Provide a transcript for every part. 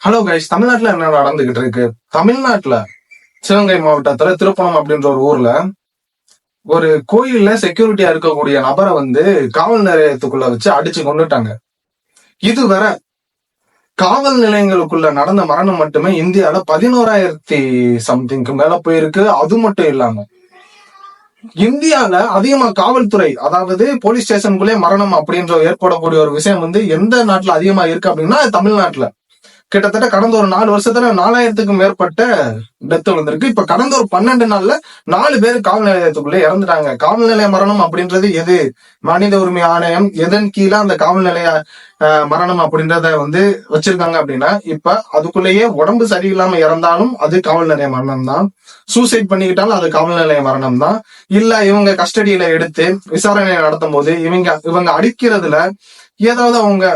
Hello guys தமிழ்நாட்டுல என்ன நடந்துகிட்டு இருக்கு? தமிழ்நாட்டுல சிவகங்கை மாவட்டத்துல திருப்பணம் அப்படின்ற ஒரு ஊர்ல ஒரு கோயில்ல செக்யூரிட்டியா இருக்கக்கூடிய நபரை வந்து காவல் நிலையத்துக்குள்ள வச்சு அடிச்சு கொண்டுட்டாங்க இதுவரை காவல் நிலையங்களுக்குள்ள நடந்த மரணம் மட்டுமே இந்தியால பதினோராயிரத்தி சம்திங்க்கு மேல போயிருக்கு. அது மட்டும் இல்லாம இந்தியால அதிகமா காவல்துறை அதாவது போலீஸ் ஸ்டேஷனுக்குள்ளே மரணம் அப்படின்ற ஏற்படக்கூடிய ஒரு விஷயம் வந்து எந்த நாட்டுல அதிகமா இருக்கு அப்படின்னா அது தமிழ்நாட்டுல. கிட்டத்தட்ட கடந்த ஒரு நாலு வருஷத்துல நாலாயிரத்துக்கும் மேற்பட்ட டெத் வந்திருக்கு இப்ப கடந்த ஒரு பன்னெண்டு நாள்ல நாலு பேர் காவல் நிலையத்துக்குள்ள இறந்துட்டாங்க. காவல் நிலைய மரணம் அப்படின்றது எது? மனித உரிமை ஆணையம் எதன் கீழே அந்த காவல் நிலைய மரணம் அப்படின்றத வந்து வச்சிருக்காங்க அப்படின்னா இப்ப அதுக்குள்ளேயே உடம்பு சரியில்லாம இறந்தாலும் அது காவல் நிலைய மரணம் தான். சூசைட் பண்ணிக்கிட்டாலும் அது காவல் நிலைய மரணம் தான். இல்ல இவங்க கஸ்டடியில எடுத்து விசாரணை நடத்தும் போது இவங்க இவங்க அடிக்கிறதுல ஏதாவது அவங்க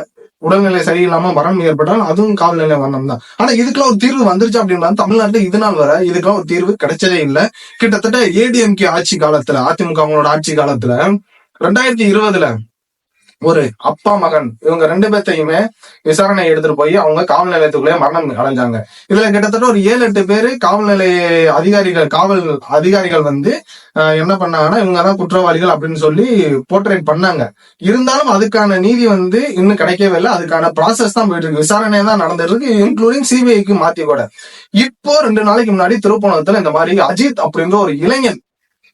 உடல்நிலை சரியில்லாம வரம் ஏற்பட்டால் அதுவும் கால்நிலை மரணம் தான் ஆனா இதுக்கெல்லாம் ஒரு தீர்வு வந்துருச்சு அப்படின்னா தமிழ்நாட்டுல இது நாள் வர இதுக்கெல்லாம் ஒரு தீர்வு கிடைச்சதே இல்ல. கிட்டத்தட்ட ஏடிஎம்கே ஆட்சி காலத்துல அதிமுக அவங்களோட ஆட்சி காலத்துல ரெண்டாயிரத்தி இருபதுல ஒரு அப்பா மகன் இவங்க ரெண்டு பேர்த்தையுமே விசாரணை எடுத்துட்டு போய் அவங்க காவல் நிலையத்துக்குள்ளே மரணம் அடைஞ்சாங்க. இதுல கிட்டத்தட்ட ஒரு ஏழு எட்டு பேரு காவல் நிலைய அதிகாரிகள் காவல் அதிகாரிகள் வந்து ஆஹ், என்ன பண்ணாங்கன்னா இவங்க தான் குற்றவாளிகள் அப்படின்னு சொல்லி போர்ட்ரேட் பண்ணாங்க. இருந்தாலும் அதுக்கான நீதி வந்து இன்னும் கிடைக்கவே இல்லை. அதுக்கான ப்ராசஸ் தான் போயிட்டு இருக்கு. விசாரணை தான் நடந்துட்டு இருக்கு இன்க்ளூடிங் சிபிஐக்கு மாத்தி கூட. இப்போ ரெண்டு நாளைக்கு முன்னாடி திருப்பணத்துல இந்த மாதிரி அஜித் அப்படின்ற ஒரு இளைஞன்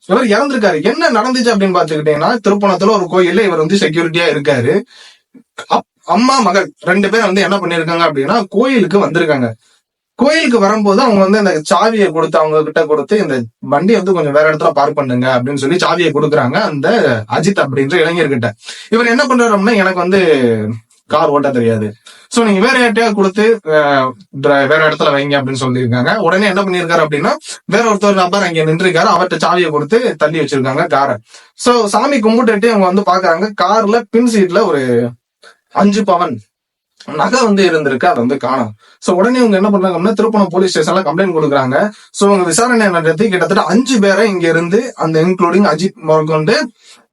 இவர் இறந்திருக்காரு. என்ன நடந்துச்சு அப்படின்னு பாத்துக்கிட்டீங்கன்னா திருப்பணத்துல ஒரு கோயில்ல இவர் வந்து செக்யூரிட்டியா இருக்காரு. அப்- அம்மா மகள் ரெண்டு பேரும் வந்து என்ன பண்ணிருக்காங்க அப்படின்னா கோயிலுக்கு வந்திருக்காங்க. கோயிலுக்கு வரும்போது அவங்க வந்து இந்த சாவியை கொடுத்து அவங்க கிட்ட கொடுத்து இந்த வண்டி வந்து கொஞ்சம் வேற இடத்துல பார்க் பண்ணுங்க அப்படின்னு சொல்லி சாவியை கொடுக்குறாங்க அந்த அஜித் அப்படின்ற இளைஞர்கிட்ட. இவர் என்ன பண்றாரு அப்படின்னா எனக்கு வந்து கார் ஓட்ட தெரியாது. சோ நீங்க வேற யார்ட்டையாவது கொடுத்து வேற இடத்துல வைங்க அப்படின்னு சொல்லியிருக்காங்க. உடனே என்ன பண்ணிருக்காரு அப்படின்னா வேற ஒருத்தர் நபர் அங்க நின்றுருக்காரு. அவர்கிட்ட சாவியை கொடுத்து தள்ளி வச்சிருக்காங்க காரை. சோ சாமி கும்பிட்டுட்டு அவங்க வந்து பாக்குறாங்க கார்ல பின் சீட்ல ஒரு அஞ்சு பவன் நகை வந்து இருந்திருக்கு. அதை வந்து காணும். சோ உடனே இவங்க என்ன பண்றாங்க அப்படின்னா திருப்பணம் போலீஸ் ஸ்டேஷன்ல கம்ப்ளைண்ட் கொடுக்குறாங்க. சோ இவங்க விசாரணை நடத்தி கிட்டத்தட்ட அஞ்சு பேரை இங்க இருந்து அந்த இன்க்ளூடிங் அஜித் முதற்கொண்டு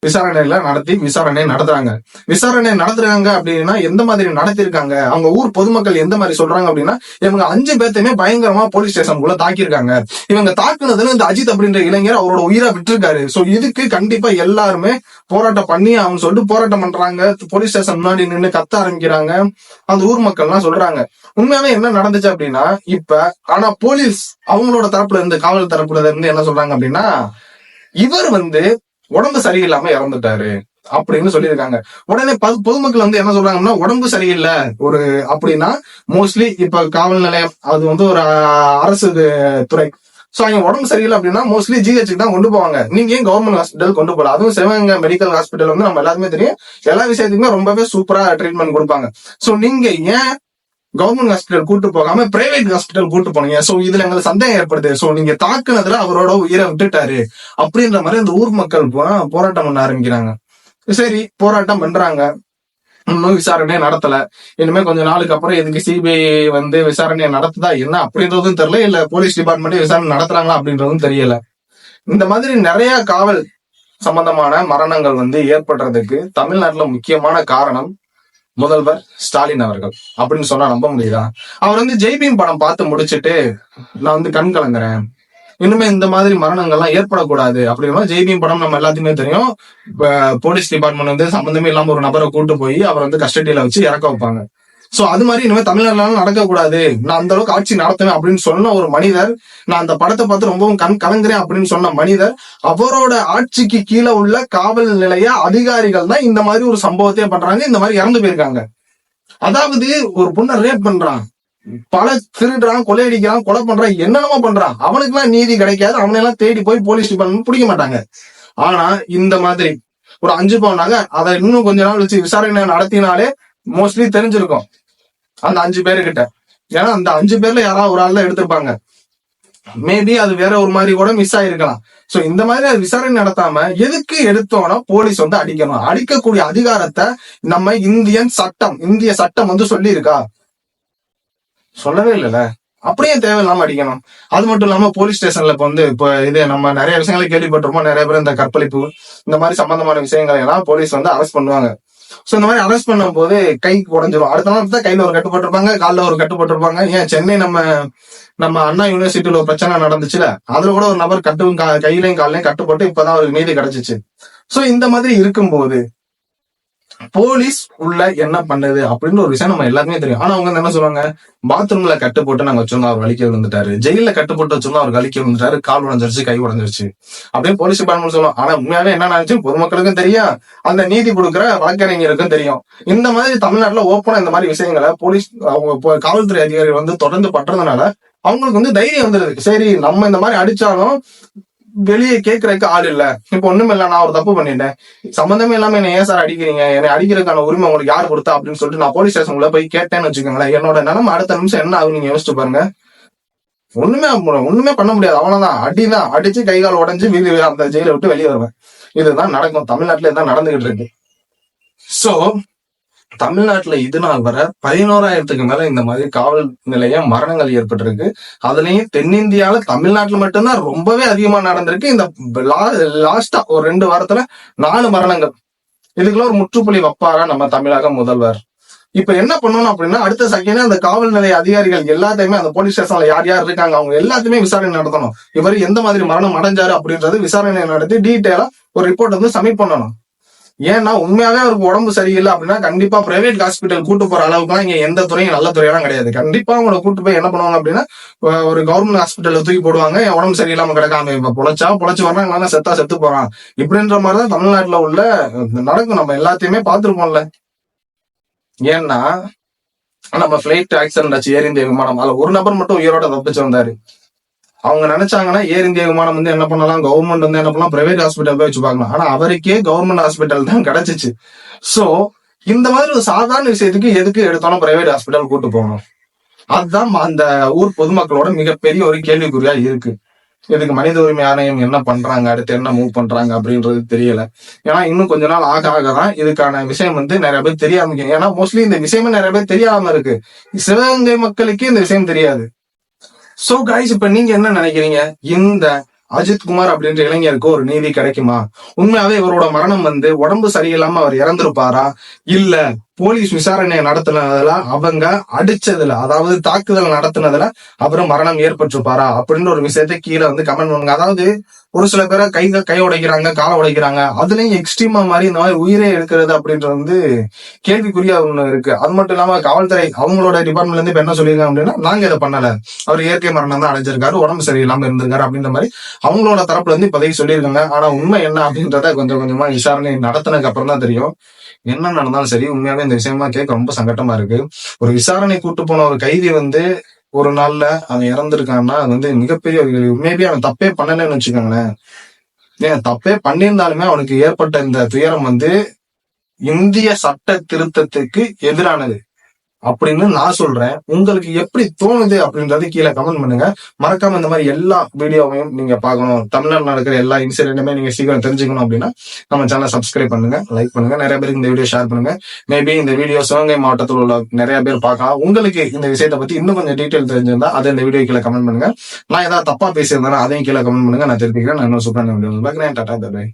விசாரணையில நடத்தி விசாரணை நடத்துறாங்க. விசாரணை நடத்துறாங்க அப்படின்னா எந்த மாதிரி நடத்திருக்காங்க? அவங்க ஊர் பொதுமக்கள் எந்த மாதிரி சொல்றாங்க அப்படின்னா இவங்க அஞ்சு பேர்த்தையுமே பயங்கரமா போலீஸ் ஸ்டேஷனுக்குள்ள தாக்கியிருக்காங்க. இவங்க தாக்குனதுல இந்த அஜித் அப்படின்ற இளைஞர் அவரோட உயிரை விட்டுருக்காரு. சோ இதுக்கு கண்டிப்பா எல்லாருமே போராட்டம் பண்ணி அவங்க சொல்லிட்டு போராட்டம் பண்றாங்க. போலீஸ் ஸ்டேஷன் முன்னாடி நின்னு கத்த ஆரம்பிக்கிறாங்க. அந்த ஊர் மக்கள்லாம் சொல்றாங்க. உண்மையாவே என்ன நடந்துச்சு அப்படின்னா இப்ப ஆனா போலீஸ் அவங்களோட தரப்புல இருந்து காவல் தரப்புல இருந்து என்ன சொல்றாங்க அப்படின்னா இவர் வந்து உடம்பு சரியில்லாம இறந்துட்டாரு அப்படின்னு சொல்லியிருக்காங்க. உடனே பொதுமக்கள் வந்து என்ன சொல்றாங்கன்னா உடம்பு சரியில்லை. ஒரு அப்படின்னா மோஸ்ட்லி இப்ப காவல் நிலையம் அது வந்து ஒரு அரசு துறை. சோ அவங்க உடம்பு சரியில்லை அப்படின்னா மோஸ்ட்லி ஜிஹெச்சுக்கு தான் கொண்டு போவாங்க. நீங்க ஏன் கவர்மெண்ட் ஹாஸ்பிட்டல் கொண்டு போகலாம் அதுவும் சிவகங்கை மெடிக்கல் ஹாஸ்பிட்டல் வந்து நம்ம எல்லாருமே தெரியும். எல்லா விஷயத்துக்குமே ரொம்பவே சூப்பரா ட்ரீட்மெண்ட் கொடுப்பாங்க. சோ நீங்க ஏன் கவர்மெண்ட் ஹாஸ்பிட்டல் கூட்டு போகாம பிரைவேட் ஹாஸ்பிட்டல் கூட்டு போனீங்க. சோ இதுல எங்களுக்கு சந்தேகம் ஏற்படுது. சோ நீங்க தாக்குனதுல அவரோட உயிரை விட்டுட்டாரு. அப்படின்ற மாதிரி அந்த ஊர் மக்கள் போராட்டம் பண்ண ஆரம்பிக்கிறாங்க. சரி போராட்டம் பண்றாங்க. இன்னும் விசாரணை நடத்தல. இனிமே கொஞ்ச நாளுக்கு அப்புறம் எதுக்கு சிபிஐ வந்து விசாரணையை நடத்துதா? என்ன அப்படின்றதும் தெரியல. இல்ல போலீஸ் டிபார்ட்மெண்ட் விசாரணை நடத்துறாங்களா அப்படின்றதும் தெரியல. இந்த மாதிரி நிறைய காவல் சம்பந்தமான மரணங்கள் வந்து ஏற்படுறதுக்கு தமிழ்நாட்டுல முக்கியமான காரணம் முதல்வர் ஸ்டாலின் அவர்கள் அப்படின்னு சொன்னா நம்ப முடியுதா? அவர் வந்து ஜெய்பீம் படம் பார்த்து முடிச்சிட்டு நான் வந்து கண் கலங்குறேன். இனிமே இந்த மாதிரி மரணங்கள்லாம் ஏற்படக்கூடாது. அப்படின்னா ஜெய்பீம் படம் நம்ம எல்லாத்துக்குமே தெரியும். போலீஸ் டிபார்ட்மெண்ட் வந்து சம்பந்தமே இல்லாம ஒரு நபரை கூட்டு போய் அவர் வந்து கஸ்டடியில வச்சு இறக்க வைப்பாங்க. சோ அது மாதிரி இனிமே தமிழ்நாட்டுல நடக்கக்கூடாது நான் அந்த அளவுக்கு ஆட்சி நடத்துவேன் அப்படின்னு சொன்ன ஒரு மனிதர் நான் அந்த படத்தை பார்த்து ரொம்பவும் கண் கலங்குறேன் அப்படின்னு சொன்ன மனிதர் அவரோட ஆட்சிக்கு கீழே உள்ள காவல் நிலைய அதிகாரிகள் தான் இந்த மாதிரி ஒரு சம்பவத்தையே பண்றாங்க. இந்த மாதிரி இறந்து போயிருக்காங்க. அதாவது ஒரு பொண்ணை ரேப் பண்றான். பல திருடுறான் கொள்ளையடிக்கிறான் கொலை பண்றான் என்னென்னமோ பண்றான். அவனுக்கு எல்லாம் நீதி கிடைக்காது. அவனையெல்லாம் தேடி போய் போலீஸ் டிபார்ட்மெண்ட் பிடிக்க மாட்டாங்க. ஆனா இந்த மாதிரி ஒரு அஞ்சு பவுனாக அதை இன்னும் கொஞ்ச நாள் வச்சு விசாரணை நடத்தினாலே மோஸ்ட்லி தெரிஞ்சிருக்கும். அந்த அஞ்சு பேருக்கிட்ட. ஏன்னா அந்த அஞ்சு பேர்ல யாராவது ஒரு ஆள் எடுத்திருப்பாங்க. மேபி அது வேற ஒரு மாதிரி கூட மிஸ் ஆயிருக்கலாம். சோ இந்த மாதிரி விசாரணை நடத்தாம எதுக்கு எடுத்தோம்னா போலீஸ் வந்து அடிக்கணும். அடிக்கக்கூடிய அதிகாரத்தை நம்ம இந்தியன் சட்டம் இந்திய சட்டம் வந்து சொல்லி இருக்கா சொல்லவே இல்லைல்ல. அப்படியே தேவையில்லாம அடிக்கணும். அது மட்டும் இல்லாம போலீஸ் ஸ்டேஷன்ல இப்ப வந்து இப்ப இது நம்ம நிறைய விஷயங்களை கேள்விப்பட்டிருப்போம். நிறைய பேர் இந்த கற்பழிப்பு இந்த மாதிரி சம்பந்தமான விஷயங்களை எல்லாம் போலீஸ் வந்து அரெஸ்ட் பண்ணுவாங்க. சோ இந்த மாதிரி அரெஸ்ட் பண்ணும் போது கை உடஞ்சிரும். அடுத்த நாள் தான் கையில ஒரு கட்டு போட்டிருப்பாங்க காலில் ஒரு கட்டு போட்டிருப்பாங்க. ஏன் சென்னை நம்ம நம்ம அண்ணா யூனிவர்சிட்டியில ஒரு பிரச்சனை நடந்துச்சுல அதுல கூட ஒரு நபர் கட்டு கையிலையும் காலையும் கட்டுப்பட்டு இப்பதான் அவருக்கு நீதி கிடைச்சிச்சு. சோ இந்த மாதிரி இருக்கும்போது போலீஸ் உள்ள என்ன பண்ணது அப்படின்னு ஒரு விஷயம் நம்ம எல்லாருமே தெரியும். ஆனா அவங்க வந்து என்ன சொல்லுவாங்க? பாத்ரூம்ல கட்டு போட்டு நாங்க வச்சிருந்தோம் அவர் வலிக்க விழுந்துட்டாரு. ஜெயில கட்டு போட்டு வச்சிருந்தோம் அவர் வலிக்க விழுந்துட்டாரு கால் உடஞ்சிருச்சு கை உடஞ்சிருச்சு. அப்படின்னு போலீஸ் டிபார்ட்மெண்ட் சொல்லுவோம் ஆனா உண்மையாவே என்ன நினைச்சு பொதுமக்களுக்கும் தெரியும். அந்த நீதி கொடுக்குற வழக்கறிஞருக்கும் தெரியும். இந்த மாதிரி தமிழ்நாட்டுல ஓப்பனா இந்த மாதிரி விஷயங்களை போலீஸ் அவங்க காவல்துறை அதிகாரிகள் வந்து தொடர்ந்து பண்றதுனால அவங்களுக்கு வந்து தைரியம் வந்துருது. சரி நம்ம இந்த மாதிரி அடிச்சாலும் வெளியே கேட்கறதுக்கு ஆள் இல்ல. இப்ப ஒண்ணும் இல்ல நான் ஒரு தப்பு பண்ணிட்டேன். சம்பந்தமே இல்லாம என்ன ஏன் சார் அடிக்கிறீங்க? என்னை அடிக்கிறதுக்கான உரிமை உங்களுக்கு யார் கொடுத்தா அப்படின்னு சொல்லிட்டு நான் போலீஸ் ஸ்டேஷன்ல போய் கேட்டேன்னு வச்சுக்கோங்களேன். என்னோட நிலைமை அடுத்த நிமிஷம் என்ன ஆகும் நீங்க யோசிச்சு பாருங்க. ஒண்ணுமே ஒண்ணுமே பண்ண முடியாது. அவ்வளவுதான். அடிதான் அடிச்சு கை கால் உடஞ்சு வீதி அந்த ஜெயில விட்டு வெளியே வருவேன். இதுதான் நடக்கும். தமிழ்நாட்டுல இதான் நடந்துகிட்டு இருக்கு. சோ தமிழ்நாட்டுல இது நாள் வரை பதினோராயிரத்துக்கு மேல இந்த மாதிரி காவல் நிலைய மரணங்கள் ஏற்பட்டிருக்கு. அதுலயும் தென்னிந்தியால தமிழ்நாட்டுல மட்டும்தான் ரொம்பவே அதிகமா நடந்திருக்கு. இந்த லாஸ்டா ஒரு ரெண்டு வாரத்துல நாலு மரணங்கள். இதுக்குள்ள ஒரு முற்றுப்புள்ளி வைப்பாரா நம்ம தமிழக முதல்வர். இப்ப என்ன பண்ணணும் அப்படின்னா அடுத்த செகண்ட் அந்த காவல் நிலைய அதிகாரிகள் எல்லாத்தையுமே அந்த போலீஸ் ஸ்டேஷன்ல யார் யார் இருக்காங்க அவங்க எல்லாத்தையுமே விசாரணை நடத்தணும். இவர் எந்த மாதிரி மரணம் அடைஞ்சாரு அப்படின்றது விசாரணை நடத்தி டீட்டெயிலா ஒரு ரிப்போர்ட் வந்து சப்மிட் பண்ணணும். ஏன்னா உண்மையாவே அவருக்கு உடம்பு சரியில்லை அப்படின்னா கண்டிப்பா பிரைவேட் ஹாஸ்பிட்டல் கூட்டு போற அளவுக்குலாம் இங்க எந்த துறையும் நல்ல துறையெல்லாம் கிடையாது. கண்டிப்பா அவங்கள கூட்டு போய் என்ன பண்ணுவாங்க அப்படின்னா ஒரு கவர்மெண்ட் ஹாஸ்பிட்டல்ல தூக்கி போடுவாங்க. என் உடம்பு சரியில்லாம கிடக்காம இப்ப பொழைச்சா பொழைச்சு வர்றாங்க இல்லைன்னா செத்தா செத்து போறான். இப்படின்ற மாதிரிதான் தமிழ்நாட்டுல உள்ள நடக்கும். நம்ம எல்லாத்தையுமே பார்த்திருப்போம்ல. ஏன்னா நம்ம பிளைட் ஆக்சிடென்ட் ஆச்சு ஏர் இந்திய விமானம். அதுல ஒரு நபர் மட்டும் உயிரோட தப்பிச்சு வந்தாரு அவங்க நினைச்சாங்கன்னா ஏர் இந்திய விமானம் வந்து என்ன பண்ணலாம்? கவர்மெண்ட் வந்து என்ன பண்ணலாம்? பிரைவேட் ஹாஸ்பிட்டல் போய் வச்சு பார்க்கலாம் ஆனா அவருக்கே கவர்மெண்ட் ஹாஸ்பிட்டல் தான் கிடைச்சிச்சு. சோ இந்த மாதிரி ஒரு சாதாரண விஷயத்துக்கு எதுக்கு எடுத்தாலும் பிரைவேட் ஹாஸ்பிட்டல் கூட்டு போகணும்? அதுதான் அந்த ஊர் பொதுமக்களோட மிகப்பெரிய ஒரு கேள்விக்குறியா இருக்கு. இதுக்கு மனித உரிமை ஆணையம் என்ன பண்றாங்க? அடுத்து என்ன மூவ் பண்றாங்க அப்படின்றது தெரியல. ஏன்னா இன்னும் கொஞ்ச நாள் ஆக ஆக தான் இதுக்கான விஷயம் வந்து நிறைய பேர் தெரியாம ஏன்னா மோஸ்ட்லி இந்த விஷயமே நிறைய பேர் தெரியாம இருக்கு. சிவகங்கை மக்களுக்கே இந்த விஷயம் தெரியாது. சோ கைஸ் இப்ப நீங்க என்ன நினைக்கிறீங்க? இந்த அஜித் குமார் அப்படின்ற இளைஞருக்கு ஒரு நீதி கிடைக்குமா? உண்மையாவே இவரோட மரணம் வந்து உடம்பு சரியில்லாம அவர் இறந்திருப்பாரா? இல்ல போலீஸ் விசாரணை நடத்தினதுல அவங்க அடிச்சதுல அதாவது தாக்குதல் நடத்தினதுல அவரும் மரணம் ஏற்பட்டிருப்பாரா அப்படின்ற ஒரு விஷயத்தை கீழே வந்து கமெண்ட் பண்ணுங்க. அதாவது ஒரு சில பேரை கை கை உடைக்கிறாங்க காலை உடைக்கிறாங்க. அதுலயும் எக்ஸ்ட்ரீமா மாதிரி இந்த மாதிரி உயிரே எடுக்கிறது அப்படின்றது வந்து கேள்விக்குறியா ஒண்ணு இருக்கு. அது மட்டும் இல்லாம காவல்துறை அவங்களோட டிபார்ட்மெண்ட்ல இருந்து இப்ப என்ன சொல்லியிருக்காங்க அப்படின்னா நாங்க இதை பண்ணல. அவர் இயற்கை மரணம் தான் அடைஞ்சிருக்காரு உடம்பு சரியில்லாம இருந்திருக்காரு அப்படின்ற மாதிரி அவங்களோட தரப்புல இருந்து இப்போதைக்கு சொல்லியிருக்காங்க. ஆனா உண்மை என்ன அப்படின்றத கொஞ்சம் கொஞ்சமா விசாரணை நடத்தினதுக்கு அப்புறம் தான் தெரியும். என்ன நடந்தாலும் சரி உண்மையாவே இந்த விஷயமா கேட்க ரொம்ப சங்கட்டமா இருக்கு. ஒரு விசாரணை கூட்டு போன ஒரு கைதி வந்து ஒரு நாள்ல அவன் இறந்திருக்கான்னா அது வந்து மிகப்பெரிய மேபி அவன் தப்பே பண்ணலன்னு வச்சுக்கோங்களேன். ஏன் தப்பே பண்ணியிருந்தாலுமே அவனுக்கு ஏற்பட்ட இந்த துயரம் வந்து இந்திய சட்ட திருத்தத்துக்கு எதிரானது. அப்படின்னு நான் சொல்றேன். உங்களுக்கு எப்படி தோணுது அப்படின்றது கீழே கமெண்ட் பண்ணுங்க. மறக்காம இந்த மாதிரி எல்லா வீடியோவையும் நீங்க பார்க்கணும். தமிழ்நாட்டில் நடக்கிற எல்லா இன்சிடென்ட்டுமே நீங்க சீக்கிரம் தெரிஞ்சுக்கணும் அப்படின்னா நம்ம சேனல் சப்ஸ்கிரைப் பண்ணுங்க லைக் பண்ணுங்க. நிறைய பேருக்கு இந்த வீடியோ ஷேர் பண்ணுங்க. மேபி இந்த வீடியோ சிவகங்கை மாவட்டத்தில் உள்ள நிறைய பேர் பார்க்கலாம். உங்களுக்கு இந்த விஷயத்தை பத்தி இன்னும் கொஞ்சம் டீட்டெயில் தெரிஞ்சிருந்தா அதை இந்த வீடியோ கீழே கமெண்ட் பண்ணுங்க. நான் ஏதாவது தப்பா பேசியிருந்தேன் அதையும் கீழே கமெண்ட் பண்ணுங்க. நான் தெரிஞ்சுக்கிறேன் நான் இன்னும் சூப்பரான வீடியோ பார்க்குறேன். Tata bye